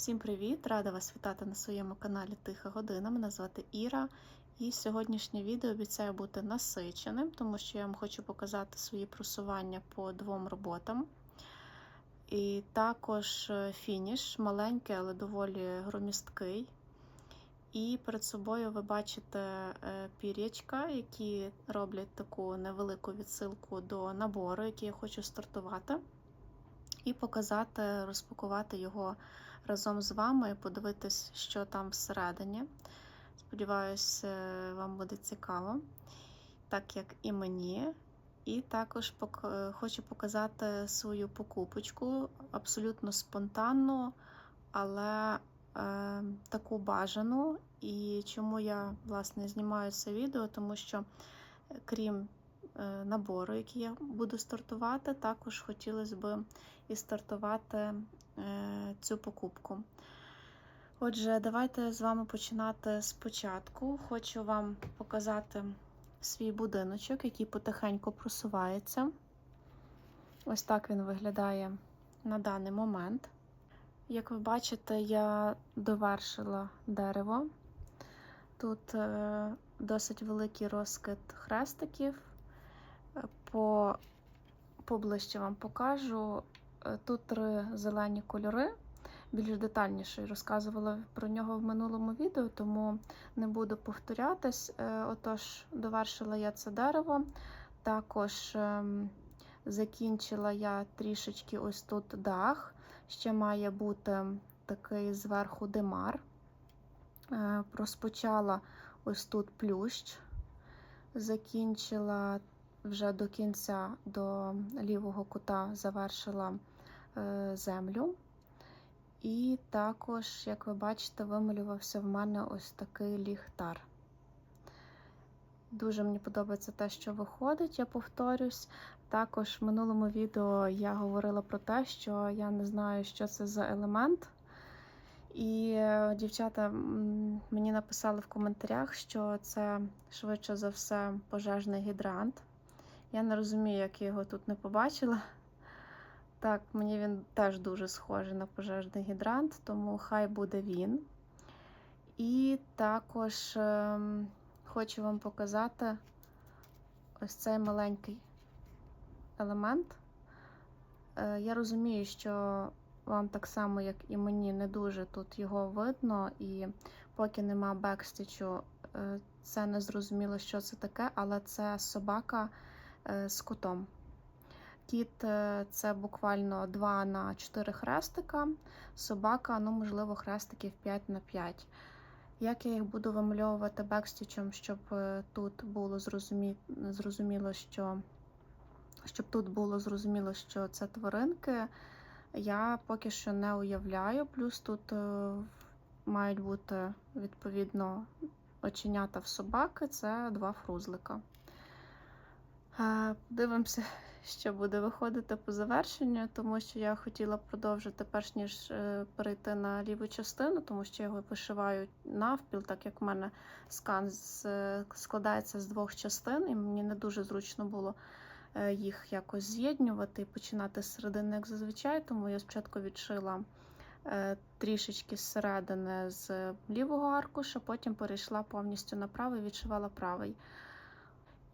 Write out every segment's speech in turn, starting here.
Всім привіт! Рада вас вітати на своєму каналі Тиха Година. Мене звати Іра. І сьогоднішнє відео обіцяє бути насиченим, тому що я вам хочу показати свої просування по двом роботам. І також е, фініш маленький, але доволі громісткий. І перед собою ви бачите е, пір'ячка, які роблять таку невелику відсилку до набору, який я хочу стартувати, і показати, розпакувати його разом з вами і подивитись, що там всередині. Сподіваюсь, е, вам буде цікаво, так як і мені. І також пок- хочу показати свою покупочку абсолютно спонтанну, але е, таку бажану. І чому я власне знімаю це відео, тому що е, крім е, набору, який я буду стартувати, також хотілося б і стартувати е, цю покупку. Отже, давайте з вами починати спочатку. Хочу вам показати свій будиночок, який потихеньку просувається. Ось так він виглядає на даний момент. Як ви бачите, я довершила дерево. Тут е, досить великий розкид хрестиків. Е, По, поближче вам покажу. Е, Тут три зелені кольори. Більш детальніше розказувала про нього в минулому відео, тому не буду повторятись. Е, Отож, довершила я це дерево. Також ем, закінчила я трішечки ось тут дах. Ще має бути такий зверху димар. Е, Розпочала ось тут плющ, закінчила вже до кінця до лівого кута, завершила землю. І також, як ви бачите, вималювався в мене ось такий ліхтар. Дуже мені подобається те, що виходить, я повторюсь. Також в минулому відео я говорила про те, що я не знаю, що це за елемент. І е, дівчата мені написали в коментарях, що це швидше за все пожежний гідрант. Я не розумію, як я його тут не побачила. Так, мені він теж дуже схожий на пожежний гідрант, тому хай буде він. І також ем, хочу вам показати ось цей маленький елемент. Е, я розумію, що вам так само, як і мені, не дуже тут його видно, і поки нема бекстічу, е, це не зрозуміло, що це таке, але це собака е, з котом. Кіт е, це буквально 2 на 4 хрестика, собака, ну, можливо, хрестиків 5 на 5. Як я їх буду вимальовувати бекстічем, щоб е, тут було зрозумі... зрозуміло, що щоб тут було зрозуміло, що це тваринки, я поки що не уявляю. Плюс тут е, мають бути відповідно оченята в собаки, це два фрузлика. Дивимося, що буде виходити по завершенню, тому що я хотіла продовжити, перш ніж е, перейти на ліву частину, тому що я його вишиваю навпіл, так як в мене скан з, складається з двох частин, і мені не дуже зручно було е, їх якось з'єднювати і починати з середини, як зазвичай. Тому я спочатку відшила е, трішечки зсередини з лівого аркуша, потім перейшла повністю на правий, відшивала правий.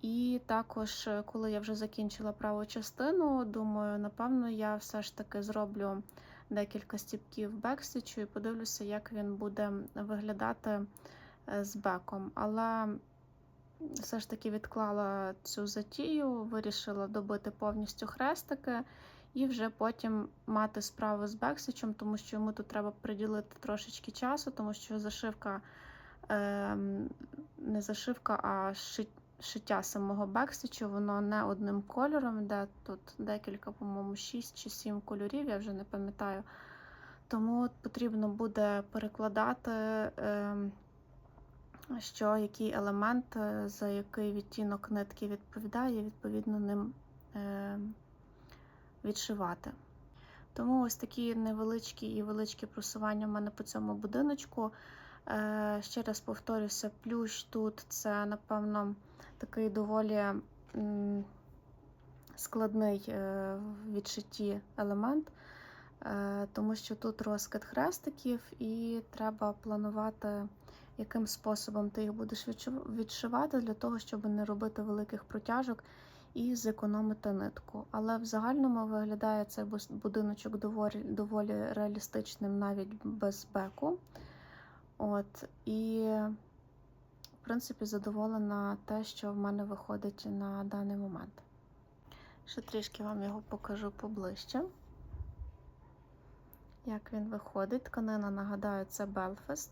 І також, е, коли я вже закінчила праву частину, думаю, напевно, я все ж таки зроблю декілька стіпків бекстічу і подивлюся, як він буде виглядати е, з беком. Але все ж таки відклала цю затію, вирішила добити повністю хрестики і вже потім мати справу з бексичем, тому що йому тут треба приділити трошечки часу, тому що зашивка е, не зашивка, а шиття шиття самого бекстічу, воно не одним кольором, йде тут декілька, по-моєму, 6 чи 7 кольорів, я вже не пам'ятаю. Тому от потрібно буде перекладати, е, що який елемент, е, за який відтінок нитки відповідає, відповідно ним е, відшивати. Тому ось такі невеличкі і величкі просування в мене по цьому будиночку. Е, Ще раз повторюся, плющ тут це, напевно, такий доволі складний е, в відшитті елемент. е, тому що тут розкид хрестиків, і треба планувати, яким способом ти їх будеш відшивати для того, щоб не робити великих протяжок і зекономити нитку. Але в загальному виглядає цей будиночок доволі, доволі реалістичним навіть без беку. От, і, принципі, задоволена те, що в мене виходить на даний момент. Ще трішки вам його покажу поближче. Як він виходить. Тканина, нагадаю, це Belfast.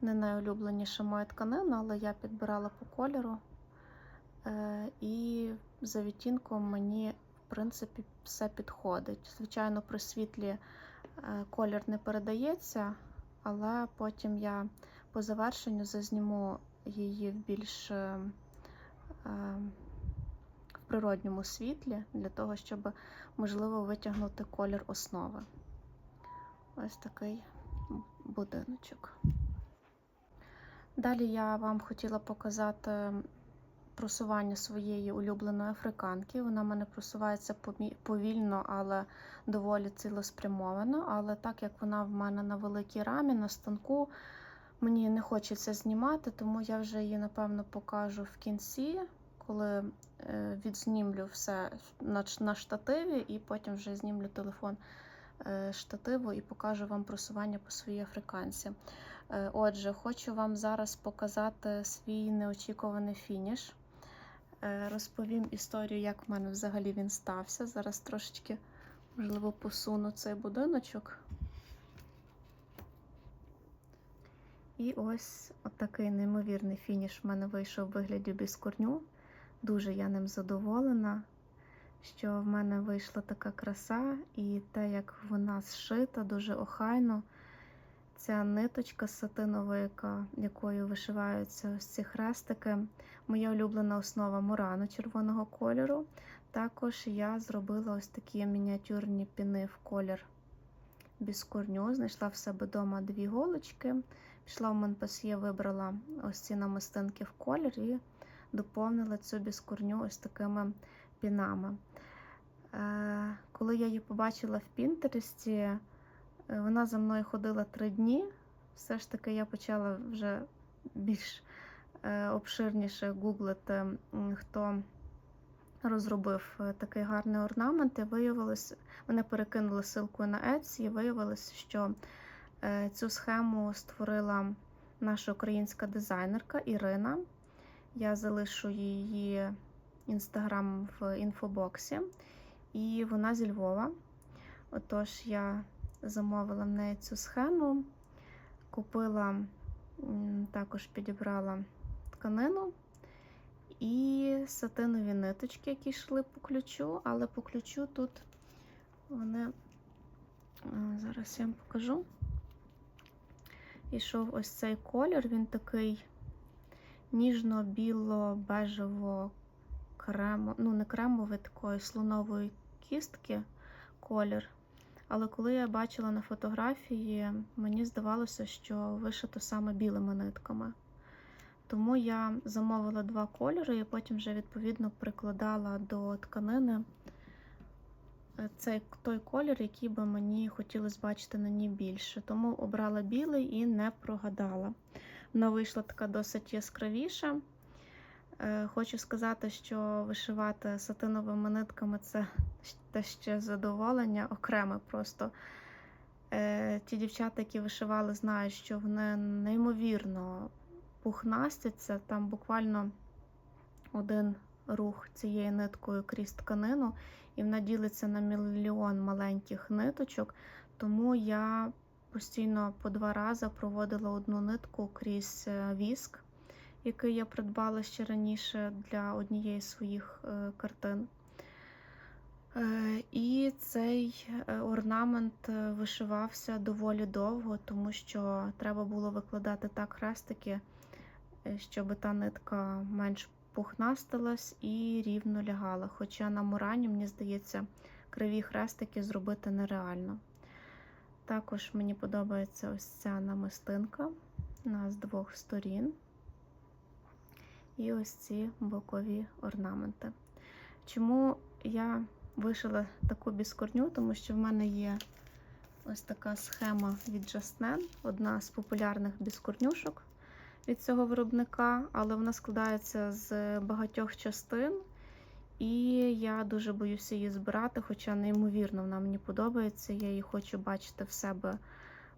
Не найулюбленіша моя тканина, але я підбирала по кольору. Е, і за відтінком мені, в принципі, все підходить. Звичайно, при світлі е, колір не передається, але потім я по завершенню зазніму її в більш е, е, в природньому світлі, для того, щоб можливо витягнути колір основи. Ось такий будиночок. Далі я вам хотіла показати просування своєї улюбленої африканки. Вона в мене просувається повільно, але доволі цілеспрямовано. Але так як вона в мене на великій рамі, на станку, мені не хочеться знімати, тому я вже її, напевно, покажу в кінці, коли е, відзнімлю все на, штативі, і потім вже знімлю телефон е, штативу і покажу вам просування по своїй африканці. Е, Отже, хочу вам зараз показати свій неочікуваний фініш. Розповім історію, як в мене взагалі він стався. Зараз трошечки, можливо, посуну цей будиночок. І ось такий неймовірний фініш в мене вийшов у вигляді біскорню. Дуже я ним задоволена, що в мене вийшла така краса, і те, як вона зшита, дуже охайно. Ця ниточка сатинова, яка, якою вишиваються ось ці хрестики. Моя улюблена основа мурано червоного кольору. Також я зробила ось такі мініатюрні піни в колір біскорню. Знайшла в себе вдома дві голочки. Пішла в Монпасьє, вибрала ось ці намистинки в колір і доповнила цю біскорню ось такими пінами. Е, коли я її побачила в Пінтересті, е, вона за мною ходила три дні. Все ж таки я почала вже більш е, обширніше гуглити, хто розробив такий гарний орнамент. І виявилось, мене перекинули ссылкою на Etsy, і виявилось, що цю схему створила наша українська дизайнерка Ірина. Я залишу її інстаграм в інфобоксі. І вона зі Львова. Отож, я замовила в неї цю схему, купила, також підібрала тканину і сатинові ниточки, які йшли по ключу, але по ключу тут вони, зараз я вам покажу. Ішов ось цей колір, він такий ніжно-біло-бежево кремо, ну не кремовий такої слонової кістки колір. Але коли я бачила на фотографії, мені здавалося, що вишито саме білими нитками. Тому я замовила два кольори і потім вже відповідно прикладала до тканини цей той колір, який би мені хотілося бачити на ній більше. Тому обрала білий і не прогадала. Вона вийшла така досить яскравіша. Е, Хочу сказати, що вишивати сатиновими нитками це те ще задоволення окреме. Просто Е, ті дівчата, які вишивали, знають, що вони неймовірно пухнастяться. Там буквально один рух цією ниткою крізь тканину, і вона ділиться на мільйон маленьких ниточок. Тому я постійно по два рази проводила одну нитку крізь е, віск який я придбала ще раніше для однієї з своїх е, картин. Е, І цей орнамент вишивався доволі довго, тому що треба було викладати так хрестики, щоб та нитка менш пухнастилась і рівно лягала. Хоча на мурані, мені здається, криві хрестики зробити нереально. Також мені подобається ось ця намистинка на з двох сторін і ось ці бокові орнаменти. Чому я вишила таку біскорню? Тому що в мене є Ось така схема від Justnen, одна з популярних біскорнюшок від цього виробника, але вона складається з багатьох частин. І я дуже боюся її збирати, хоча неймовірно вона мені подобається. Я її хочу бачити в себе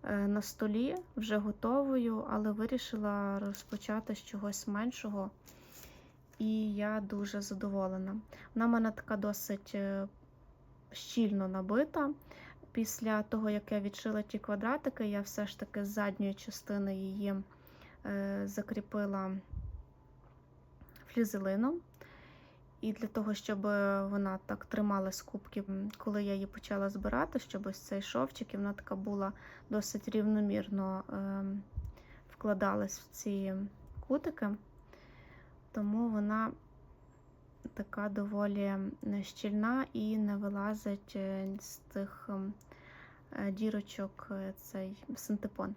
е, на столі, вже готовою, але вирішила розпочати з чогось меншого. І я дуже задоволена. Вона в мене така досить е, щільно набита. Після того, як я відшила ті квадратики, я все ж таки з задньої частини її закріпила флізелином. І для того, щоб вона так трималась кубки, коли я її почала збирати, щоб ось цей шовчик, і вона така була досить рівномірно е, вкладалась в ці кутики, тому вона така доволі щільна і не вилазить е, з тих е, дірочок е, цей синтепон.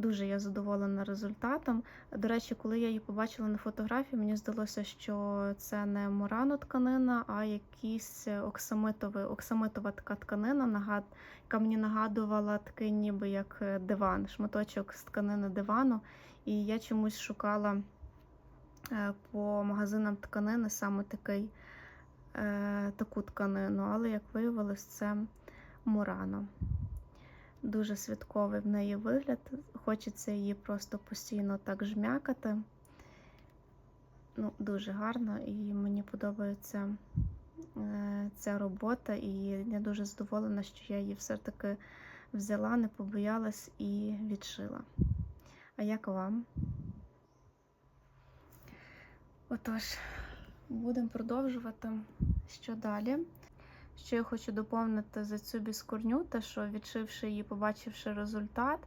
Дуже я задоволена результатом. До речі, коли я її побачила на фотографії, мені здалося, що це не мурано тканина, а якийсь оксамитовий, оксамитова така тканина, нагад, яка мені нагадувала такий ніби як диван, шматочок з тканини дивану. І я чомусь шукала е, по магазинам тканини саме такий, е, таку тканину, але, як виявилось, це мурано. Дуже святковий в неї вигляд. Хочеться її просто постійно так жмякати. Ну, Дуже гарно і мені подобається е, ця робота, і я дуже задоволена, що я її все-таки взяла, не побоялась і відшила. А як вам? Отож, будемо продовжувати. Що далі? Що я хочу доповнити за цю біскурню, те, що відшивши її, побачивши результат,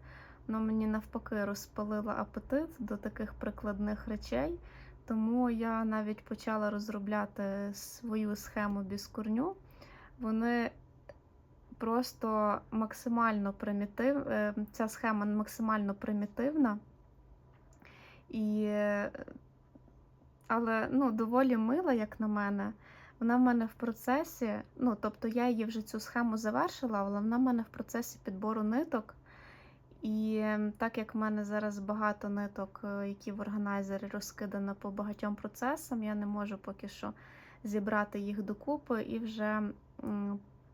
воно мені навпаки розпалило апетит до таких прикладних речей. Тому я навіть почала розробляти свою схему біскурню. Вони просто максимально примітив, е, ця схема максимально примітивна, і, але ну, доволі мила, як на мене. Вона в мене в процесі, ну, тобто я її вже цю схему завершила, але вона в мене в процесі підбору ниток. І так як в мене зараз багато ниток, е, які в органайзері розкидано по багатьом процесам, я не можу поки що зібрати їх докупи і вже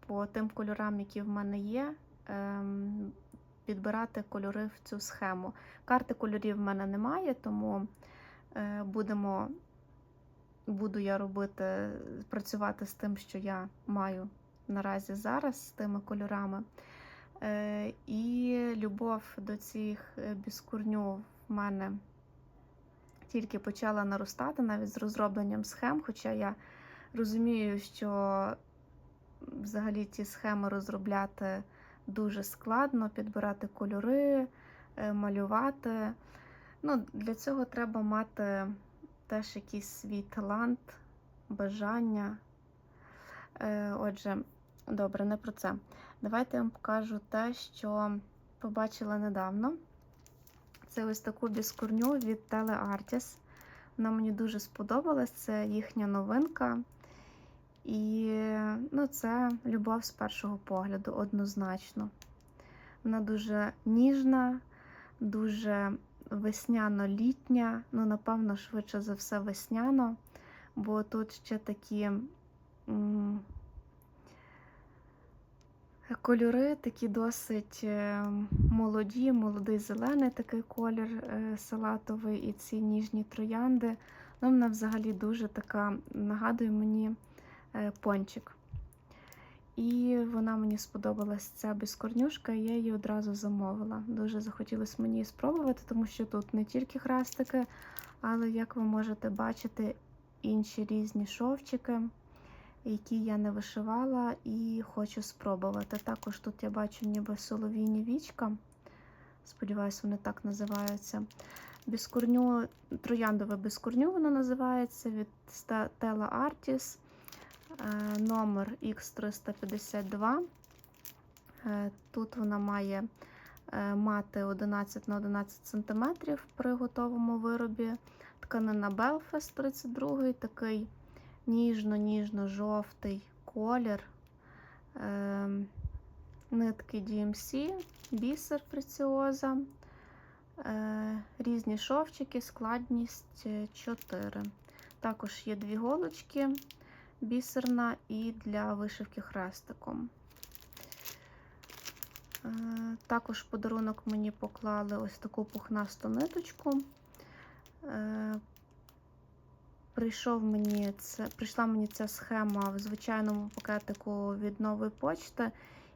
по тим кольорам, які в мене є, ем, підбирати кольори в цю схему. Карти кольорів в мене немає, тому е, будемо буду я робити, працювати з тим, що я маю наразі зараз, з тими кольорами. Е, і любов до цих е, біскурню в мене тільки почала наростати навіть з розробленням схем, хоча я розумію, що взагалі ці схеми розробляти дуже складно, підбирати кольори, е, малювати. Ну, Для цього треба мати теж якийсь свій талант, бажання. Е, Отже, добре, не про це. Давайте я вам покажу те, що побачила недавно. Це ось таку біскурню від Teleartis. Вона мені дуже сподобалась, це їхня новинка. І ну, це любов з першого погляду, однозначно. Вона дуже ніжна, дуже весняно-літня, ну, напевно, швидше за все, весняно, бо тут ще такі м кольори, такі досить е, молоді, молодий зелений такий колір е салатовий, і ці ніжні троянди. Ну, Вона взагалі дуже така, нагадує мені е пончик. І вона мені сподобалась ця безкорнюшка, і я її одразу замовила. Дуже захотілося мені спробувати, тому що тут не тільки хрестики, але, як ви можете бачити, інші різні шовчики, які я не вишивала і хочу спробувати. Також тут я бачу ніби соловійні вічка. Сподіваюсь, вони так називаються. Біскурню, трояндове безкурню воно називається від Stella Artis. Е, номер Х352. Е, тут вона має е, мати 11 на 11 см при готовому виробі. Тканина Belfast 32 такий ніжно-ніжно-жовтий колір. нитки DMC, бісер преціоза, різні шовчики, складність 4. Також є дві голочки бісерна і для вишивки хрестиком. Е, Також подарунок мені поклали ось таку пухнасту ниточку. Е, Прийшов мені це, прийшла мені ця схема в звичайному пакетику від нової почти.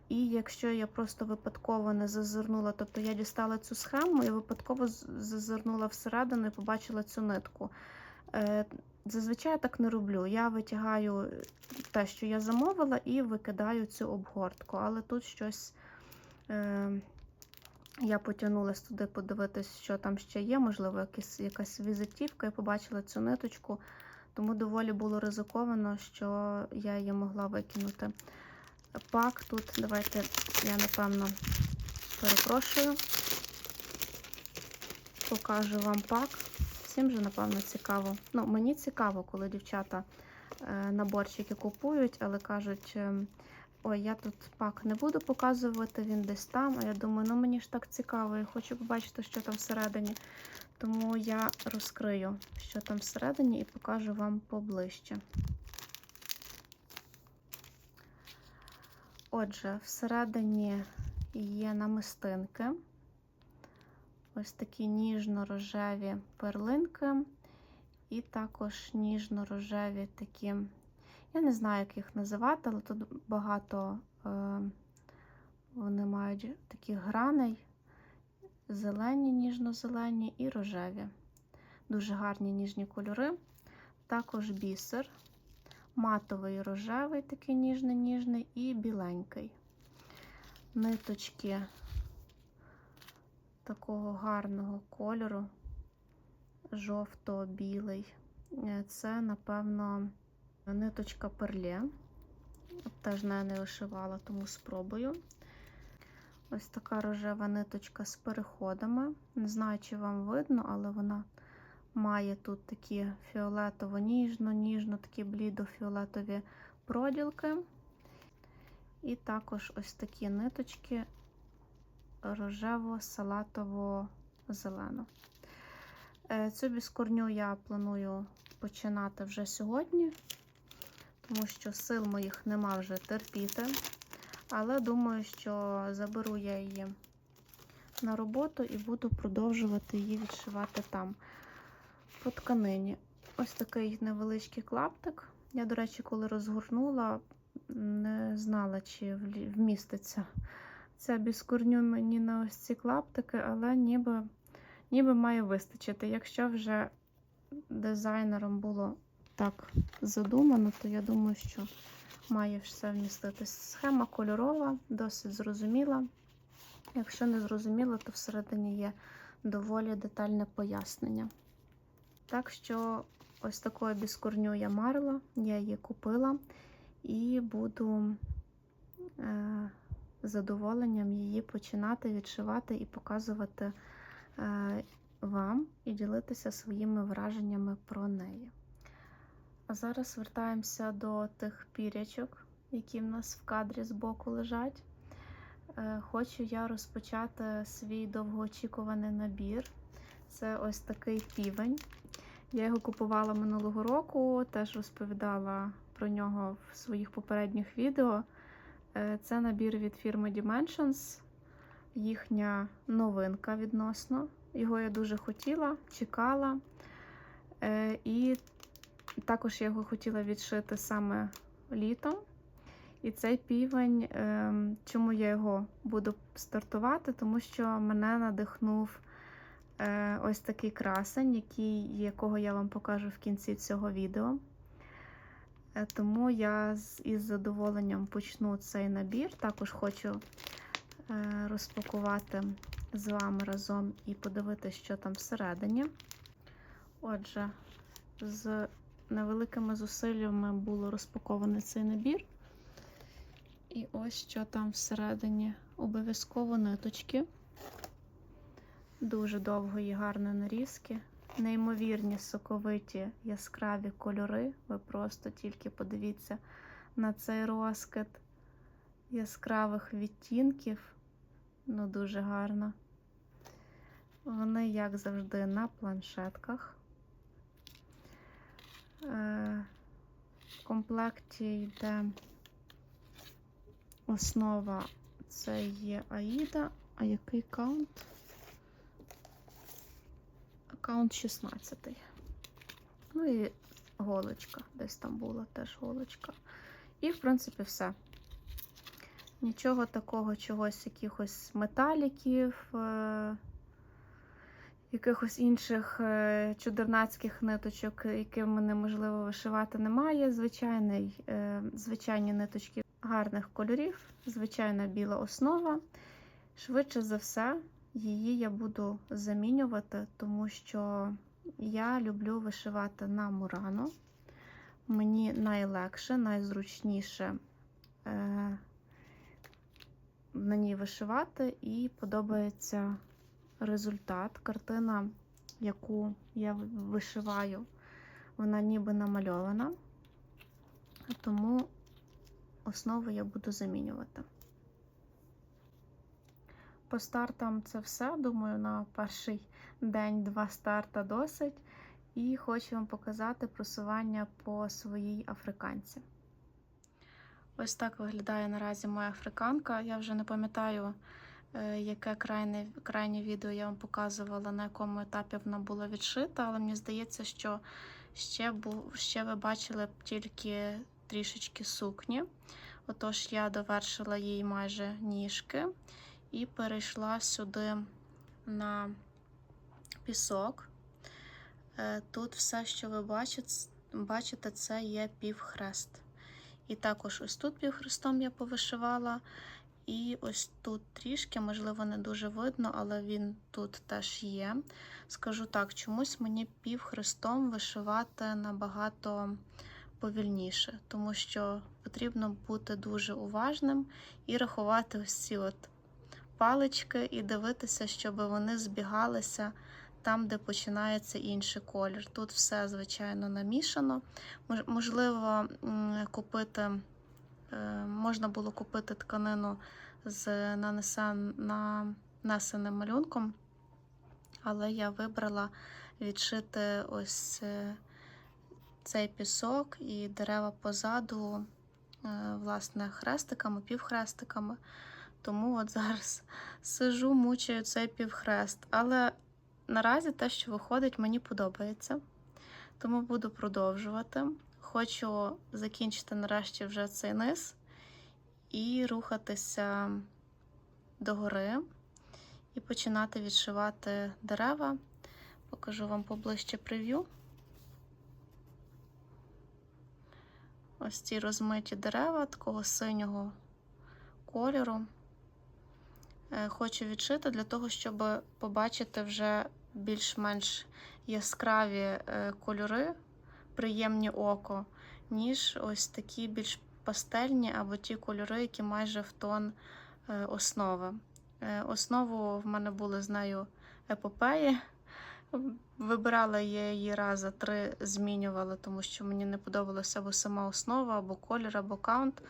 І якщо я просто випадково не зазирнула, тобто я дістала цю схему і випадково зазирнула всередину і побачила цю нитку. Зазвичай я так не роблю. Я витягаю те, що я замовила, і викидаю цю обгортку. Але тут щось е, я потягнулася туди подивитись, що там ще є, можливо, якась, якась візитівка, і побачила цю ниточку, тому доволі було ризиковано, що я її могла викинути. Пак тут, давайте я напевно перепрошую, покажу вам пак. Всім же, напевно, цікаво. Ну, мені цікаво, коли дівчата е, наборчики купують, але кажуть, е, ой, я тут пак не буду показувати, він десь там. А я думаю, ну мені ж так цікаво, я хочу побачити, що там всередині. Тому я розкрию, що там всередині, і покажу вам поближче. Отже, всередині є намистинки. Ось такі ніжно-рожеві перлинки, і також ніжно-рожеві такі, я не знаю, як їх називати, але тут багато е, вони мають таких граней, зелені, ніжно-зелені і рожеві. Дуже гарні ніжні кольори. Також бісер, матовий рожевий, такий ніжний-ніжний, і біленький. Ниточки такого гарного кольору, жовто-білий. Е, Це, напевно, ниточка перлє. Теж нею не вишивала, тому спробую. Ось така рожева ниточка з переходами. Не знаю, чи вам видно, але вона має тут такі фіолетово-ніжно, ніжно, такі блідо-фіолетові проділки. І також ось такі ниточки рожево-салатово-зелену. Е, Цю біскорню я планую починати вже сьогодні, тому що сил моїх нема вже терпіти. Але думаю, що заберу я її на роботу і буду продовжувати її відшивати там по тканині. Ось такий невеличкий клаптик. Я, до речі, коли розгорнула, не знала, чи вміститься ця біскурню мені на ось ці клаптики, але ніби, ніби має вистачити. Якщо вже дизайнером було так задумано, то я думаю, що має все вміститись. Схема кольорова, досить зрозуміла. Якщо не зрозуміло, то всередині є доволі детальне пояснення. Так що ось такою біскурню я марила, я її купила і буду е, задоволенням її починати відшивати і показувати е, вам і ділитися своїми враженнями про неї. А зараз вертаємося до тих пірячок, які в нас в кадрі збоку лежать. Е, Хочу я розпочати свій довгоочікуваний набір. Це ось такий півень. Я його купувала минулого року, теж розповідала про нього в своїх попередніх відео. Е, Це набір від фірми Dimensions, їхня новинка відносно. Його я дуже хотіла, чекала. Е, І також я його хотіла відшити саме літом. І цей півень, ем, чому я його буду стартувати? Тому що мене надихнув е, ось такий красень, якого я вам покажу в кінці цього відео. Е, Тому я із задоволенням почну цей набір. Також хочу е, розпакувати з вами разом і подивитися, що там всередині. Отже, з невеликими зусиллями було розпакований цей набір. І ось що там всередині. Обов'язково ниточки. Дуже довгої, гарної нарізки. Неймовірні соковиті яскраві кольори. Ви просто тільки подивіться на цей розкид. яскравих відтінків. Ну, дуже гарно. Вони, як завжди, на планшетках. Е, В комплекті йде основа це є Аїда. А який каунт? Аккаунт 16. Ну і голочка. Десь там була теж голочка. І, в принципі, все. Нічого такого, чогось, якихось металіків, е- якихось інших е- чудернацьких ниточок, якими неможливо вишивати, немає. Звичайний, е- звичайні ниточки гарних кольорів, звичайна біла основа. Швидше за все, її я буду замінювати, тому що я люблю вишивати на мурану. Мені найлегше, найзручніше е, на ній вишивати, і подобається результат. Картина, яку я вишиваю, вона ніби намальована, тому основу я буду замінювати. По стартам це все. Думаю, на перший день-два старта досить. І хочу вам показати просування по своїй африканці. Ось так виглядає наразі моя африканка. Я вже не пам'ятаю, е, яке крайне, крайнє відео я вам показувала, на якому етапі вона була відшита, але мені здається, що ще, був, ще ви бачили тільки трішечки сукні. Отож, я довершила їй майже ніжки і перейшла сюди на пісок. Е, Тут все, що ви бачите, це є півхрест. І також ось тут півхрестом я повишивала. І ось тут трішки, можливо, не дуже видно, але він тут теж є. Скажу так, чомусь мені півхрестом вишивати набагато повільніше, тому що потрібно бути дуже уважним і рахувати ось ці от палички, і дивитися, щоб вони збігалися там, де починається інший колір. Тут все, звичайно, намішано. Можливо, купити, е, можна було купити тканину з нанесеним малюнком, але я вибрала відшити ось е, цей пісок і дерева позаду, е, власне, хрестиками, півхрестиками. Тому от зараз сижу, мучаю цей півхрест. Але наразі те, що виходить, мені подобається. Тому буду продовжувати. Хочу закінчити нарешті вже цей низ і рухатися догори, і починати відшивати дерева. Покажу вам поближче прев'ю. Ось ці розмиті дерева такого синього кольору. Е, хочу відшити для того, щоб побачити вже більш-менш яскраві е, кольори, приємні око, ніж ось такі більш пастельні або ті кольори, які майже в тон е, основи. Основу в мене були з нею епопеї. Вибирала я її рази три, змінювала, тому що мені не подобалася або сама основа, або колір, або каунт.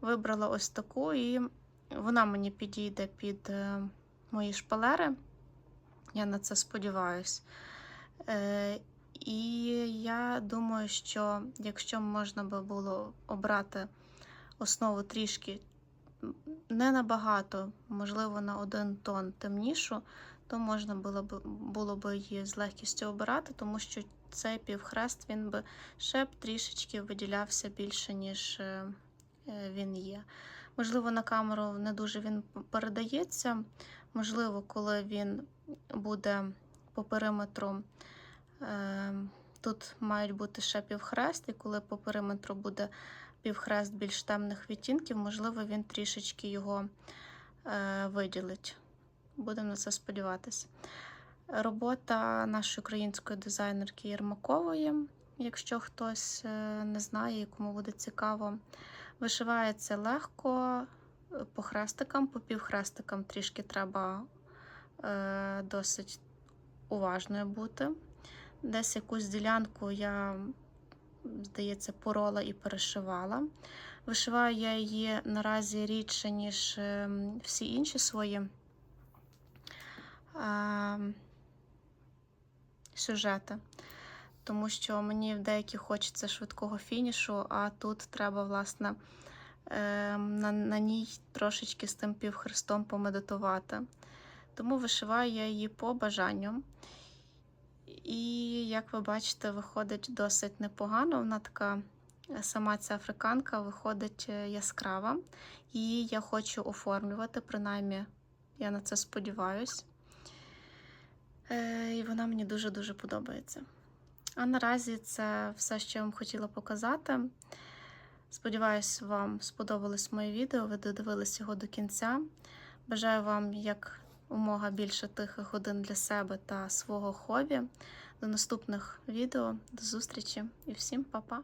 Вибрала ось таку, і вона мені підійде під е, мої шпалери. Я на це сподіваюся. Е, і я думаю, що якщо можна би було обрати основу трішки не набагато, можливо, на один тон темнішу, то можна було б було б її з легкістю обирати, тому що цей півхрест він би ще б трішечки виділявся більше, ніж е, він є. Можливо, на камеру не дуже він передається. Можливо, коли він буде по периметру, е, тут мають бути ще півхрест, і коли по периметру буде півхрест більш темних відтінків, можливо, він трішечки його е, виділить. Будемо на це сподіватися. Робота нашої української дизайнерки Єрмакової, якщо хтось е, не знає, кому буде цікаво. Вишивається легко е, по хрестикам, по півхрестикам трішки треба е, досить уважною бути. Десь якусь ділянку я, здається, порола і перешивала. Вишиваю я її наразі рідше, ніж ем, всі інші свої ем, сюжети. Тому що мені в деякі хочеться швидкого фінішу, а тут треба, власне, ем, на, на ній трошечки з тим півхрестом помедитувати. Тому вишиваю я її по бажанню. І, як ви бачите, виходить досить непогано. Вона така, е, сама ця африканка виходить е, яскрава. Її я хочу оформлювати, принаймні, я на це сподіваюсь. Е, І вона мені дуже-дуже подобається. А наразі це все, що я вам хотіла показати. Сподіваюсь, вам сподобалось моє відео. Ви додивились його до кінця. Бажаю вам як умога більше тихих годин для себе та свого хобі. До наступних відео, до зустрічі і всім па-па!